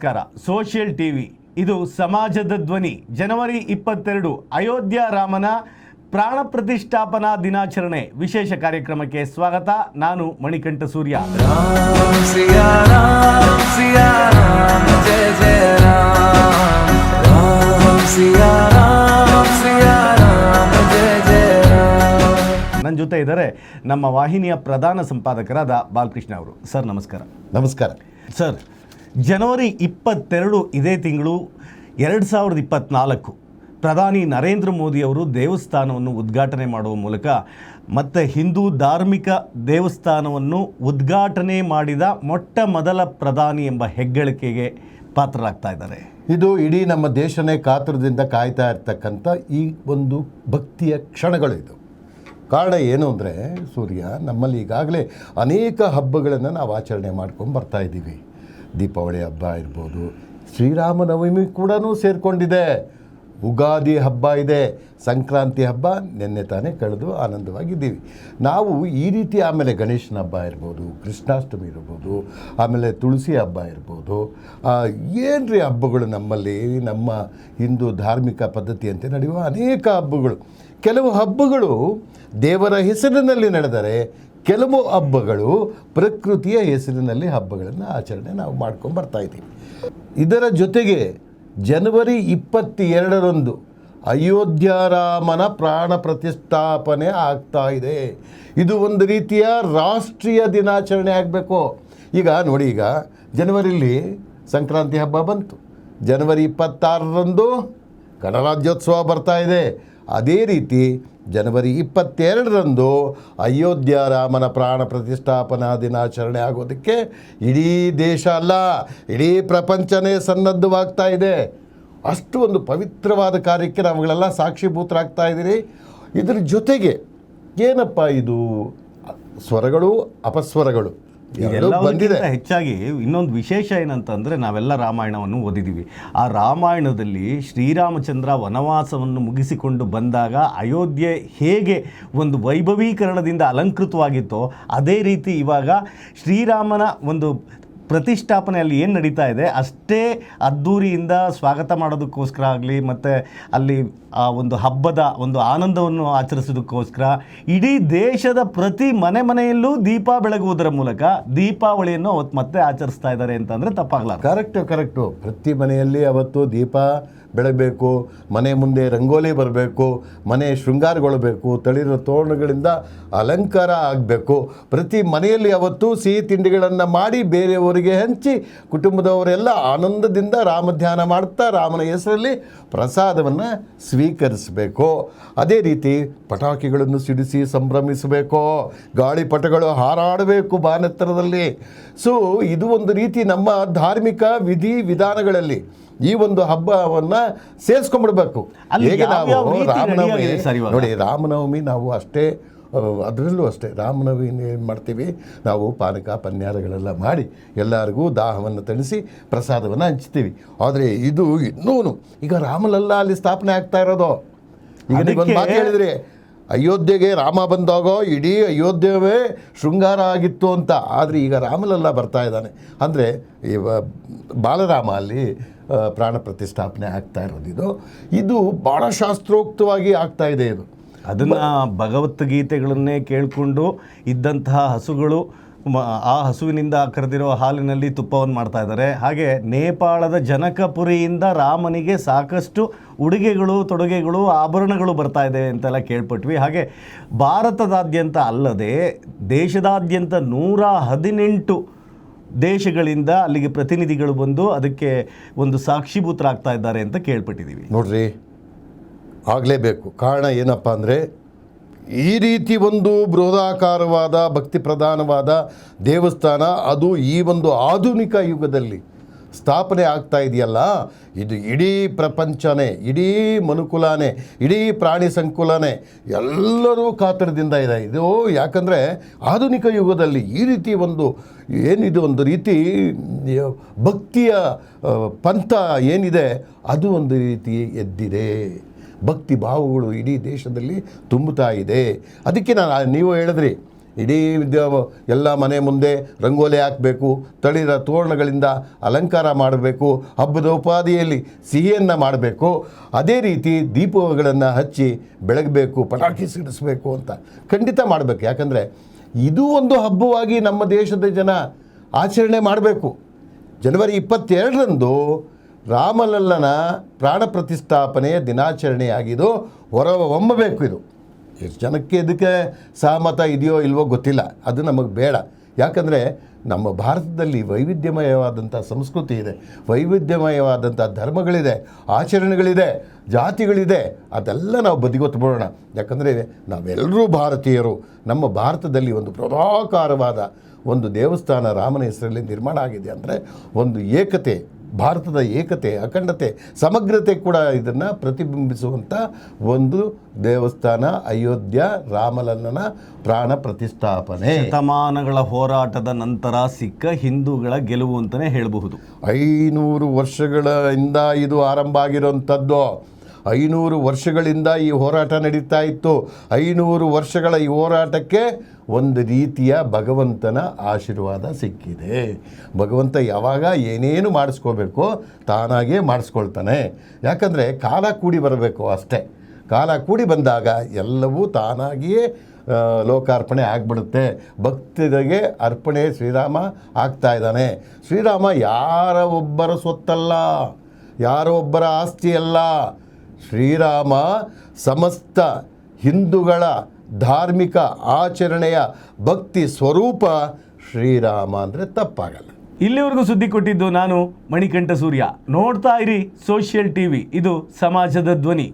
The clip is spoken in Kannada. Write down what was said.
ನಮಸ್ಕಾರ. Social TV. ಇದು ಸಮಾಜದ ಧ್ವನಿ. ಜನವರಿ ಇಪ್ಪತ್ತೆರಡು ಅಯೋಧ್ಯ ರಾಮನ ಪ್ರಾಣ ಪ್ರತಿಷ್ಠಾಪನಾ ದಿನಾಚರಣೆ ವಿಶೇಷ ಕಾರ್ಯಕ್ರಮಕ್ಕೆ ಸ್ವಾಗತ. ನಾನು ಮಣಿಕಂಠ ಸೂರ್ಯ. ನನ್ನ ಜೊತೆ ಇದ್ದಾರೆ ನಮ್ಮ ವಾಹಿನಿಯ ಪ್ರಧಾನ ಸಂಪಾದಕರಾದ ಬಾಲಕೃಷ್ಣ ಅವರು. ಸರ್ ನಮಸ್ಕಾರ. ನಮಸ್ಕಾರ. ಸರ್ ಜನವರಿ ಇಪ್ಪತ್ತೆರಡು ಇದೇ ತಿಂಗಳು ಎರಡು ಸಾವಿರದ ಇಪ್ಪತ್ತ್ನಾಲ್ಕು ಪ್ರಧಾನಿ ನರೇಂದ್ರ ಮೋದಿ ಅವರು ದೇವಸ್ಥಾನವನ್ನು ಉದ್ಘಾಟನೆ ಮಾಡುವ ಮೂಲಕ ಮತ್ತು ಹಿಂದೂ ಧಾರ್ಮಿಕ ದೇವಸ್ಥಾನವನ್ನು ಉದ್ಘಾಟನೆ ಮಾಡಿದ ಮೊಟ್ಟ ಮೊದಲ ಪ್ರಧಾನಿ ಎಂಬ ಹೆಗ್ಗಳಿಕೆಗೆ ಪಾತ್ರರಾಗ್ತಾ ಇದ್ದಾರೆ. ಇದು ಇಡೀ ನಮ್ಮ ದೇಶನೇ ಕಾತುರದಿಂದ ಕಾಯ್ತಾ ಇರ್ತಕ್ಕಂಥ ಈ ಒಂದು ಭಕ್ತಿಯ ಕ್ಷಣಗಳು ಇದು. ಕಾರಣ ಏನು ಅಂದರೆ ಸೂರ್ಯ, ನಮ್ಮಲ್ಲಿ ಈಗಾಗಲೇ ಅನೇಕ ಹಬ್ಬಗಳನ್ನು ನಾವು ಆಚರಣೆ ಮಾಡ್ಕೊಂಡು ಬರ್ತಾ ಇದ್ದೀವಿ. ದೀಪಾವಳಿ ಹಬ್ಬ ಇರ್ಬೋದು. ಶ್ರೀರಾಮನವಮಿ ಕೂಡ ಸೇರಿಕೊಂಡಿದೆ. ಉಗಾದಿ ಹಬ್ಬ ಇದೆ. ಸಂಕ್ರಾಂತಿ ಹಬ್ಬ ನಿನ್ನೆ ತಾನೇ ಕಳೆದು ಆನಂದವಾಗಿದ್ದೀವಿ. ನಾವು ಈ ರೀತಿ ಆಮೇಲೆ ಗಣೇಶನ ಹಬ್ಬ ಇರ್ಬೋದು, ಕೃಷ್ಣಾಷ್ಟಮಿ ಇರ್ಬೋದು, ಆಮೇಲೆ ತುಳಸಿ ಹಬ್ಬ ಇರ್ಬೋದು. ಏನ್ರಿ ಹಬ್ಬಗಳು ನಮ್ಮಲ್ಲಿ? ನಮ್ಮ ಹಿಂದೂ ಧಾರ್ಮಿಕ ಪದ್ಧತಿಯಂತೆ ನಡೆಯುವ ಅನೇಕ ಹಬ್ಬಗಳು. ಕೆಲವು ಹಬ್ಬಗಳು ದೇವರ ಹೆಸರಿನಲ್ಲಿ ನಡೆದರೆ ಕೆಲವು ಹಬ್ಬಗಳು ಪ್ರಕೃತಿಯ ಹೆಸರಿನಲ್ಲಿ ಹಬ್ಬಗಳನ್ನು ಆಚರಣೆ ನಾವು ಮಾಡ್ಕೊಂಡು ಬರ್ತಾ ಇದ್ದೀವಿ. ಇದರ ಜೊತೆಗೆ ಜನವರಿ ಇಪ್ಪತ್ತೆರಡರಂದು ಅಯೋಧ್ಯಾರಾಮನ ಪ್ರಾಣ ಪ್ರತಿಷ್ಠಾಪನೆ ಆಗ್ತಾ ಇದೆ. ಇದು ಒಂದು ರೀತಿಯ ರಾಷ್ಟ್ರೀಯ ದಿನಾಚರಣೆ ಆಗಬೇಕು. ಈಗ ನೋಡಿ, ಈಗ ಜನವರಿಲಿ ಸಂಕ್ರಾಂತಿ ಹಬ್ಬ ಬಂತು. ಜನವರಿ ಇಪ್ಪತ್ತಾರರಂದು ಗಣರಾಜ್ಯೋತ್ಸವ ಬರ್ತಾ ಇದೆ. ಅದೇ ರೀತಿ ಜನವರಿ ಇಪ್ಪತ್ತೆರಡರಂದು ಅಯೋಧ್ಯ ರಾಮನ ಪ್ರಾಣ ಪ್ರತಿಷ್ಠಾಪನಾ ದಿನಾಚರಣೆ ಆಗೋದಕ್ಕೆ ಇಡೀ ದೇಶ ಅಲ್ಲ, ಇಡೀ ಪ್ರಪಂಚನೇ ಸನ್ನದ್ಧವಾಗ್ತಾ ಇದೆ. ಅಷ್ಟು ಒಂದು ಪವಿತ್ರವಾದ ಕಾರ್ಯಕ್ಕೆ ನಾವುಗಳೆಲ್ಲ ಸಾಕ್ಷಿಭೂತರಾಗ್ತಾ ಇದ್ದೀರಿ. ಇದರ ಜೊತೆಗೆ ಏನಪ್ಪ ಇದು? ಸ್ವರಗಳು, ಅಪಸ್ವರಗಳು. ಬಂದಿದೆ ಹೆಚ್ಚಾಗಿ ಇನ್ನೊಂದು ವಿಶೇಷ ಏನಂತಂದರೆ ನಾವೆಲ್ಲ ರಾಮಾಯಣವನ್ನು ಓದಿದ್ದೀವಿ ಆ ರಾಮಾಯಣದಲ್ಲಿ ಶ್ರೀರಾಮಚಂದ್ರ ವನವಾಸವನ್ನು ಮುಗಿಸಿಕೊಂಡು ಬಂದಾಗ ಅಯೋಧ್ಯೆ ಹೇಗೆ ಒಂದು ವೈಭವೀಕರಣದಿಂದ ಅಲಂಕೃತವಾಗಿತ್ತೋ ಅದೇ ರೀತಿ ಇವಾಗ ಶ್ರೀರಾಮನ ಒಂದು ಪ್ರತಿಷ್ಠಾಪನೆಯಲ್ಲಿ ಏನು ನಡೀತಾ ಇದೆ, ಅಷ್ಟೇ ಅದ್ಧೂರಿಯಿಂದ ಸ್ವಾಗತ ಮಾಡೋದಕ್ಕೋಸ್ಕರ ಆಗಲಿ, ಮತ್ತು ಅಲ್ಲಿ, ಆ, ಒಂದು ಹಬ್ಬದ ಒಂದು ಆನಂದವನ್ನು ಆಚರಿಸೋದಕ್ಕೋಸ್ಕರ ಇಡೀ ದೇಶದ ಪ್ರತಿ ಮನೆ ಮನೆಯಲ್ಲೂ ದೀಪ ಬೆಳಗುವುದರ ಮೂಲಕ ದೀಪಾವಳಿಯನ್ನು ಅವತ್ತು ಮತ್ತೆ ಆಚರಿಸ್ತಾ ಇದ್ದಾರೆ ಅಂತಂದರೆ ತಪ್ಪಾಗಲ್ಲ ಕರೆಕ್ಟು ಕರೆಕ್ಟು ಪ್ರತಿ ಮನೆಯಲ್ಲಿ ಅವತ್ತು ದೀಪ ಬೆಳಗಬೇಕು, ಮನೆ ಮುಂದೆ ರಂಗೋಲಿ ಬರಬೇಕು, ಮನೆ ಶೃಂಗಾರಗೊಳ್ಳಬೇಕು ತಳಿರೋ ತೋರಣಗಳಿಂದ ಅಲಂಕಾರ ಆಗಬೇಕು. ಪ್ರತಿ ಮನೆಯಲ್ಲಿ ಅವತ್ತು ಸಿಹಿ ತಿಂಡಿಗಳನ್ನು ಮಾಡಿ ಬೇರೆಯವರಿಗೆ ಹಂಚಿ ಕುಟುಂಬದವರೆಲ್ಲ ಆನಂದದಿಂದ ರಾಮಧ್ಯಾನ ಮಾಡ್ತಾ ರಾಮನ ಹೆಸರಲ್ಲಿ ಪ್ರಸಾದವನ್ನು ಸ್ವೀಕರಿಸಬೇಕು. ಅದೇ ರೀತಿ ಪಟಾಕಿಗಳನ್ನು ಸಿಡಿಸಿ ಸಂಭ್ರಮಿಸಬೇಕು. ಗಾಳಿಪಟಗಳು ಹಾರಾಡಬೇಕು ಬಾನೆತ್ತರದಲ್ಲಿ. ಸೊ ಇದು ಒಂದು ರೀತಿ ನಮ್ಮ ಧಾರ್ಮಿಕ ವಿಧಿ ವಿಧಾನಗಳಲ್ಲಿ ಈ ಒಂದು ಹಬ್ಬವನ್ನ ಸೇರಿಸ್ಕೊಂಡ್ಬಿಡ್ಬೇಕು. ಹೇಗೆ ನಾವು ರಾಮನವಮಿ ನೋಡಿ ರಾಮನವಮಿ ನಾವು ಅಷ್ಟೇ ಅದರಲ್ಲೂ ಅಷ್ಟೇ. ರಾಮನವಮಿ ಏನು ಮಾಡ್ತೀವಿ? ನಾವು ಪಾನಕ ಪನ್ಯಾರಗಳೆಲ್ಲ ಮಾಡಿ ಎಲ್ಲರಿಗೂ ದಾಹವನ್ನು ತಣಿಸಿ ಪ್ರಸಾದವನ್ನು ಹಂಚ್ತೀವಿ. ಆದರೆ ಇದು ಇನ್ನೂ ಈಗ ರಾಮಲಲ್ಲ ಅಲ್ಲಿ ಸ್ಥಾಪನೆ ಆಗ್ತಾ ಇರೋದು. ಈಗ ಒಂದು ಮಾತು ಹೇಳಿದ್ರಿ. ಅಯೋಧ್ಯೆಗೆ ರಾಮ ಬಂದಾಗ ಇಡೀ ಅಯೋಧ್ಯವೇ ಶೃಂಗಾರ ಆಗಿತ್ತು ಅಂತ. ಆದರೆ ಈಗ ರಾಮಲಲ್ಲ ಬರ್ತಾ ಇದ್ದಾನೆ. ಅಂದರೆ ಈ ಬಾಲರಾಮ ಅಲ್ಲಿ ಪ್ರಾಣ ಪ್ರತಿಷ್ಠಾಪನೆ ಆಗ್ತಾ ಇರೋದು ಇದು. ಇದು ಭಾಳ ಶಾಸ್ತ್ರೋಕ್ತವಾಗಿ ಆಗ್ತಾ ಇದೆ ಇದು. ಅದನ್ನು ಭಗವದ್ಗೀತೆಗಳನ್ನೇ ಕೇಳಿಕೊಂಡು ಇದ್ದಂತಹ ಹಸುಗಳು ಆ ಹಸುವಿನಿಂದ ಕರೆದಿರೋ ಹಾಲಿನಲ್ಲಿ ತುಪ್ಪವನ್ನು ಮಾಡ್ತಾ ಇದ್ದಾರೆ. ಹಾಗೆ ನೇಪಾಳದ ಜನಕಪುರಿಯಿಂದ ರಾಮನಿಗೆ ಸಾಕಷ್ಟು ಉಡುಗೆಗಳು ತೊಡುಗೆಗಳು ಆಭರಣಗಳು ಬರ್ತಾ ಇದೆ ಅಂತೆಲ್ಲ ಕೇಳ್ಪಟ್ವಿ. ಹಾಗೆ ಭಾರತದಾದ್ಯಂತ ಅಲ್ಲದೆ ದೇಶದಾದ್ಯಂತ ನೂರ ಹದಿನೆಂಟು ದೇಶಗಳಿಂದ ಅಲ್ಲಿಗೆ ಪ್ರತಿನಿಧಿಗಳು ಬಂದು ಅದಕ್ಕೆ ಒಂದು ಸಾಕ್ಷಿಭೂತರಾಗ್ತಾ ಇದ್ದಾರೆ ಅಂತ ಕೇಳ್ಪಟ್ಟಿದ್ದೀವಿ. ನೋಡ್ರಿ ಆಗಲೇಬೇಕು. ಕಾರಣ ಏನಪ್ಪ ಅಂದರೆ, ಈ ರೀತಿ ಒಂದು ಬೃಹದಾಕಾರವಾದ, ಭಕ್ತಿ ಪ್ರಧಾನವಾದ ದೇವಸ್ಥಾನ, ಅದು ಈ ಒಂದು ಆಧುನಿಕ ಯುಗದಲ್ಲಿ ಸ್ಥಾಪನೆ ಆಗ್ತಾ ಇದೆಯಲ್ಲ, ಇದು ಇಡೀ ಪ್ರಪಂಚನೇ, ಇಡೀ ಮನುಕುಲನೇ, ಇಡೀ ಪ್ರಾಣಿ ಸಂಕುಲನೇ ಎಲ್ಲರೂ ಕಾತರದಿಂದ ಇದೆ. ಇದು ಯಾಕಂದರೆ ಆಧುನಿಕ ಯುಗದಲ್ಲಿ ಈ ರೀತಿ ಒಂದು, ಏನಿದು ಒಂದು ರೀತಿ, ಭಕ್ತಿಯ ಪಂಥ ಏನಿದೆ, ಅದು ಒಂದು ರೀತಿ ಎದ್ದಿದೆ. ಭಕ್ತಿ ಭಾವಗಳು ಇಡೀ ದೇಶದಲ್ಲಿ ತುಂಬುತ್ತಾ ಇದೆ. ಅದಕ್ಕೆ ನಾನು ನೀವು ಹೇಳಿದ್ರಿ, ಇಡೀ ಎಲ್ಲ ಮನೆ ಮುಂದೆ ರಂಗೋಲಿ ಹಾಕಬೇಕು, ತಳಿರ ತೋರಣಗಳಿಂದ ಅಲಂಕಾರ ಮಾಡಬೇಕು, ಹಬ್ಬದ ಉಪಾದಿಯಲ್ಲಿ ಸಿಹಿಯನ್ನು ಮಾಡಬೇಕು, ಅದೇ ರೀತಿ ದೀಪಗಳನ್ನು ಹಚ್ಚಿ ಬೆಳಗಬೇಕು, ಪಟಾಕಿ ಸಿಡಿಸಬೇಕು ಅಂತ ಖಂಡಿತ ಮಾಡಬೇಕು. ಯಾಕಂದರೆ ಇದು ಒಂದು ಹಬ್ಬವಾಗಿ ನಮ್ಮ ದೇಶದ ಜನ ಆಚರಣೆ ಮಾಡಬೇಕು. ಜನವರಿ ಇಪ್ಪತ್ತೆರಡರಂದು ರಾಮಲಲ್ಲನ ಪ್ರಾಣ ಪ್ರತಿಷ್ಠಾಪನೆಯ ದಿನಾಚರಣೆಯಾಗಿದ್ದು ಹೊರ ಹೊಮ್ಮಬೇಕು ಇದು. ಎಷ್ಟು ಜನಕ್ಕೆ ಇದಕ್ಕೆ ಸಹಮತ ಇದೆಯೋ ಇಲ್ವೋ ಗೊತ್ತಿಲ್ಲ. ಅದು ನಮಗೆ ಬೇಡ. ಯಾಕಂದರೆ ನಮ್ಮ ಭಾರತದಲ್ಲಿ ವೈವಿಧ್ಯಮಯವಾದಂಥ ಸಂಸ್ಕೃತಿ ಇದೆ, ವೈವಿಧ್ಯಮಯವಾದಂಥ ಧರ್ಮಗಳಿದೆ, ಆಚರಣೆಗಳಿದೆ, ಜಾತಿಗಳಿದೆ, ಅದೆಲ್ಲ ನಾವು ಬದಿಗೊತ್ಬಿಡೋಣ ಯಾಕಂದರೆ ನಾವೆಲ್ಲರೂ ಭಾರತೀಯರು. ನಮ್ಮ ಭಾರತದಲ್ಲಿ ಒಂದು ಪ್ರಭಾಕಾರವಾದ ಒಂದು ದೇವಸ್ಥಾನ ರಾಮನ ಹೆಸರಲ್ಲಿ ನಿರ್ಮಾಣ ಆಗಿದೆ ಅಂದರೆ ಒಂದು ಏಕತೆ ಭಾರತದ ಏಕತೆ ಅಖಂಡತೆ ಸಮಗ್ರತೆ ಕೂಡ ಇದನ್ನು ಪ್ರತಿಬಿಂಬಿಸುವಂಥ ಒಂದು ದೇವಸ್ಥಾನ ಅಯೋಧ್ಯ ರಾಮಲಲ್ಲನ ಪ್ರಾಣ ಪ್ರತಿಷ್ಠಾಪನೆ. ಶತಮಾನಗಳ ಹೋರಾಟದ ನಂತರ ಸಿಕ್ಕ ಹಿಂದೂಗಳ ಗೆಲುವು ಅಂತಲೇ ಹೇಳಬಹುದು. ಐನೂರು ವರ್ಷಗಳಿಂದ ಇದು ಆರಂಭ ಆಗಿರೋಂಥದ್ದು ಐನೂರು ವರ್ಷಗಳಿಂದ ಈ ಹೋರಾಟ ನಡೀತಾ ಇತ್ತು. ಐನೂರು ವರ್ಷಗಳ ಈ ಹೋರಾಟಕ್ಕೆ ಒಂದು ರೀತಿಯ ಭಗವಂತನ ಆಶೀರ್ವಾದ ಸಿಕ್ಕಿದೆ. ಭಗವಂತ ಯಾವಾಗ ಏನೇನು ಮಾಡಿಸ್ಕೋಬೇಕು ತಾನಾಗೇ ಮಾಡಿಸ್ಕೊಳ್ತಾನೆ. ಯಾಕಂದರೆ ಕಾಲ ಕೂಡಿ ಬರಬೇಕು ಅಷ್ಟೇ. ಕಾಲ ಕೂಡಿ ಬಂದಾಗ ಎಲ್ಲವೂ ತಾನಾಗಿಯೇ ಲೋಕಾರ್ಪಣೆ ಆಗಿಬಿಡುತ್ತೆ. ಭಕ್ತರಿಗೆ ಅರ್ಪಣೆ ಶ್ರೀರಾಮ ಆಗ್ತಾ ಇದ್ದಾನೆ. ಶ್ರೀರಾಮ ಯಾರ ಒಬ್ಬರ ಸೊತ್ತಲ್ಲ ಯಾರೋ ಒಬ್ಬರ ಆಸ್ತಿ ಅಲ್ಲ ಶ್ರೀರಾಮ ಸಮಸ್ತ ಹಿಂದೂಗಳ ಧಾರ್ಮಿಕ ಆಚರಣೆಯ ಭಕ್ತಿ ಸ್ವರೂಪ ಶ್ರೀರಾಮ ಅಂದರೆ ತಪ್ಪಾಗಲ್ಲ. ಇಲ್ಲಿವರೆಗೂ ಸುದ್ದಿ ಕೊಟ್ಟಿದ್ದು ನಾನು ಮಣಿಕಂಠ ಸೂರ್ಯ. ನೋಡ್ತಾ ಇರಿ ಸೋಷಿಯಲ್ ಟಿವಿ. ಇದು ಸಮಾಜದ ಧ್ವನಿ.